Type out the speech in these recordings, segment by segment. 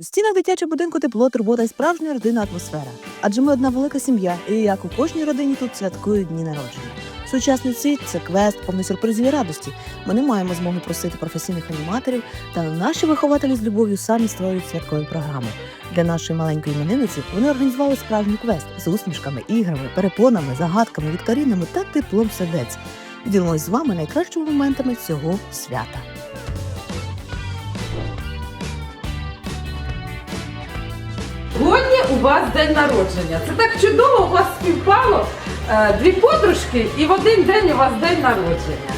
У стінах дитячого будинку тепло, турбота і справжня родинна атмосфера. Адже ми одна велика сім'я, і як у кожній родині тут святкують дні народження. Сучасний світ це квест, повний сюрпризів і радості. Ми не маємо змоги просити професійних аніматорів, та наші вихователі з любов'ю самі створюють святкові програми. Для нашої маленької іменинниці вони організували справжній квест з усмішками, іграми, перепонами, загадками, вікторинами та теплом сердець. Ділимось з вами найкращими моментами цього свята. Вас день народження. Це так чудово, у вас співпало е, дві подружки і в один день у вас день народження.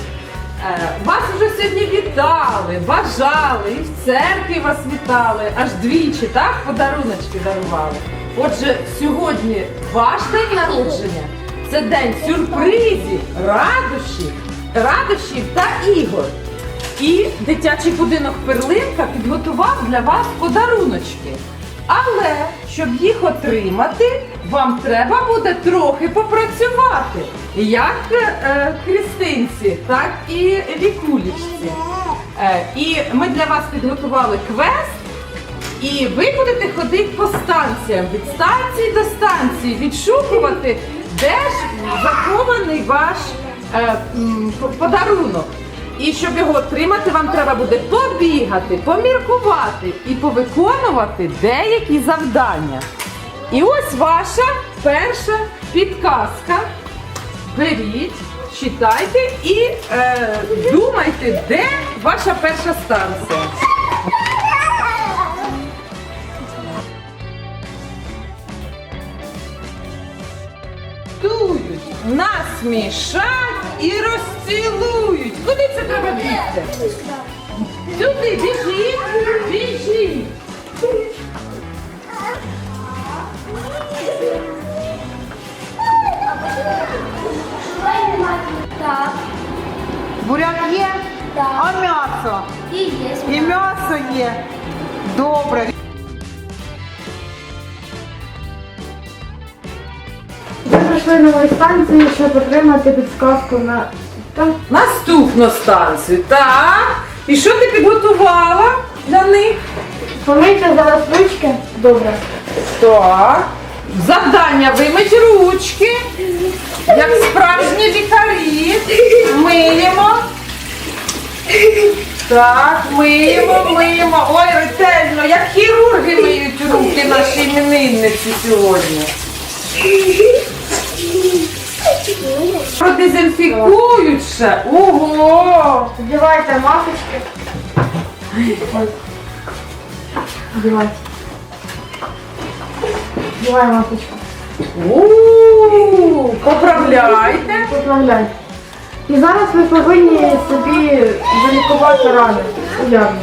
Е, вас вже сьогодні вітали, бажали, і в церкві вас вітали, аж двічі, так? Подаруночки дарували. Отже, сьогодні ваш день народження це день сюрпризів, радощів, радощів та ігор. І дитячий будинок Перлинка підготував для вас подаруночки. Але щоб їх отримати, вам треба буде трохи попрацювати. Як е, Христинці, так і Вікулічці. Е, і ми для вас підготували квест. І ви будете ходити по станціям, від станції до станції, відшукувати, де ж захований ваш е, подарунок. І щоб його отримати, вам треба буде побігати, поміркувати і повиконувати деякі завдання. І ось ваша перша підказка. Беріть, читайте і е, думайте, де ваша перша станція. Насмішать і розцілують. Куди це треба бігти? Сюди, біжіть. Так, Буряк є, так. а м'ясо. І є. І м'ясо є. Добре. Прийшли нової станції, щоб отримати підсказку на так. Наступну станцію. Так. І що ти підготувала для них? Помийте зараз ручки. Добре. Так. Завдання вимить ручки. Як справжні лікарі. Миємо. Так, миємо, миємо. Ой, ретельно, як хірурги миють руки наші іменинниці сьогодні. Продезінфікують ще. Ого! Вдівайте масочки. Вдівайте. Вдівай масочку. У, Поправляйте. Поправляй. І зараз ви повинні собі залікувати рани. Уявно.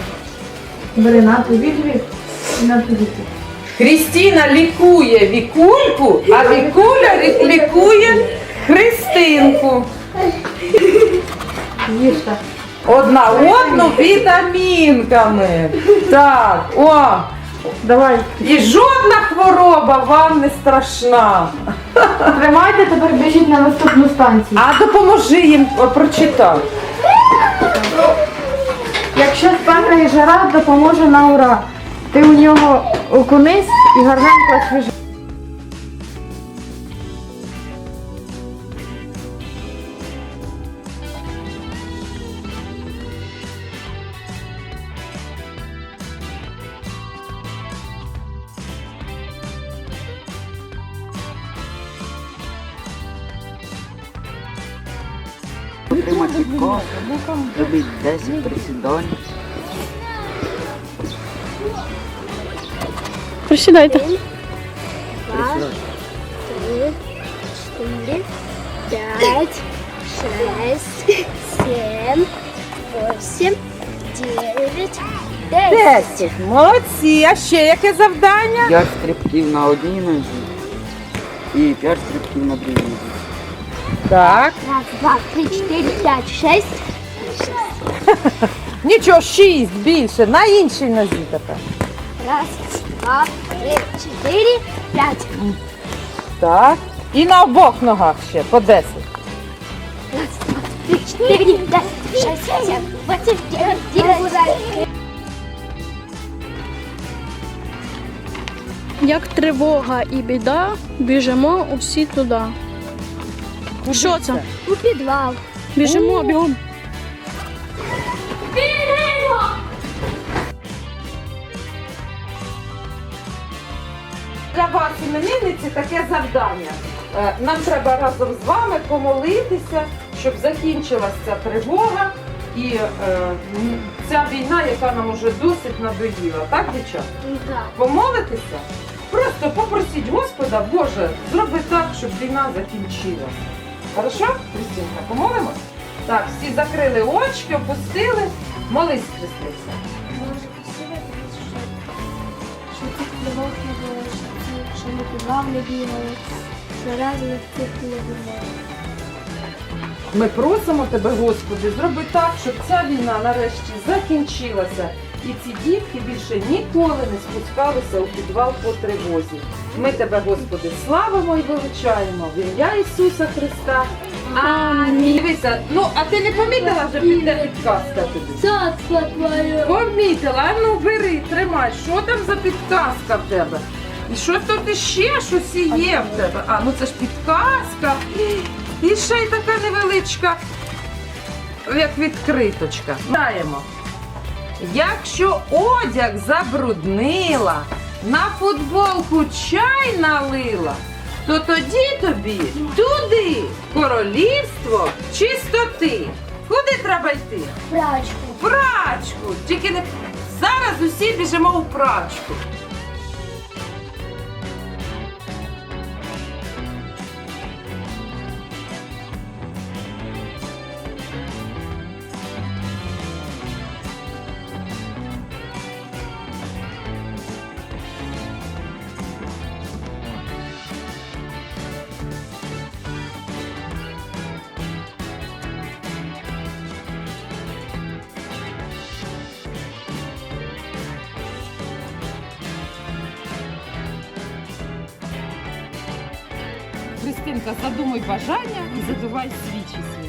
Бери на тобі дві і на тобі. дві. Крістіна лікує вікульку, а вікуля лікує Христинку. Їжте. Одна одну вітамінками. Так, о, Давай. і жодна хвороба вам не страшна. Тримайте, тепер біжіть на наступну станцію. А допоможи їм прочитати. Якщо спека і жара, допоможе на ура. Ти у нього окунись і гарненько освіжи. Отримати кого, робити 10 присідань. Присідайте. Два, три, четыре, пять, шесть, семь, восемь, девять, десять. Молодці. А ще яке завдання? 5 стрибків на одній нозі і 5 стрибків на другій нозі. Так. Раз, два, три, четыре, пять, шесть. Нічого, шість більше. На іншій нозі тепер. Раз, два, три, четыре, пять. Так. І на обох ногах ще по 10. Раз, два, три, четыре, пять, шесть, семь, восемь, девять, десять. як тривога і біда, біжимо усі туди. Що це? У підвал. Біжимо, бігом. Для вас, іменинниці, таке завдання. Е, Нам треба разом з вами помолитися, щоб закінчилася ця тривога і е, ця війна, яка нам уже досить надоїла. Так, дівчата? Так. Помолитися? Просто попросіть Господа, Боже, зроби так, щоб війна закінчилася. Хорошо, Христинка, помолимось? Так, всі закрили очки, опустили. Молись, Христинка. Боже, спасибо тобі, що, що цих тривог не було, що, ці- що ми підвал не бігали, що разом цих не було. Ми просимо тебе, Господи, зроби так, щоб ця війна нарешті закінчилася. І ці дітки більше ніколи не спускалися у підвал по тривозі. Ми тебе, Господи, славимо і величаємо в ім'я Ісуса Христа. Амінь. Дивися, ну а ти не помітила, що піде підказка тобі? Цацка твоя. Помітила, ну бери, тримай, що там за підказка в тебе? І що тут іще щось є в тебе? А, ну це ж підказка. І ще й така невеличка, як відкриточка. Знаємо. Якщо одяг забруднила, на футболку чай налила, то тоді тобі туди королівство чистоти. Куди треба йти? Прачку. прачку. Тільки не зараз усі біжимо у прачку. Христинка, задумай бажання і задувай свічі свої.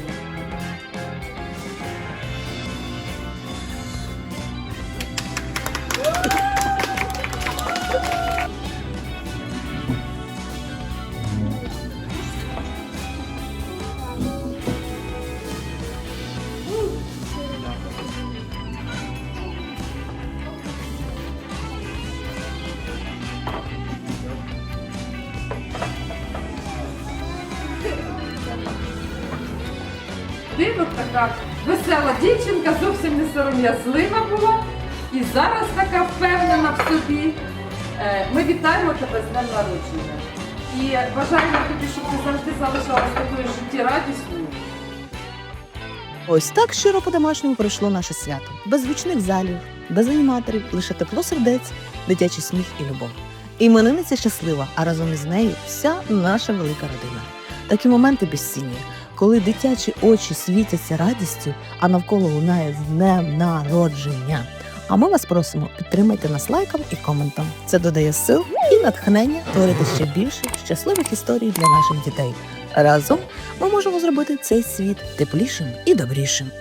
Така весела дівчинка, зовсім не сором'язлива була. І зараз така впевнена в собі. Е, Ми вітаємо тебе з днем народження. І бажаємо тобі, щоб ти завжди залишалась такою життєрадісною. Ось так щиро по-домашньому пройшло наше свято. Без гучних залів, без аніматорів, лише тепло сердець, дитячий сміх і любов. Іменинниця щаслива, а разом із нею вся наша велика родина. Такі моменти безцінні, коли дитячі очі світяться радістю, а навколо лунає з днем народження. А ми вас просимо підтримайте нас лайком і коментом. Це додає сил і натхнення творити ще більше щасливих історій для наших дітей. Разом ми можемо зробити цей світ теплішим і добрішим.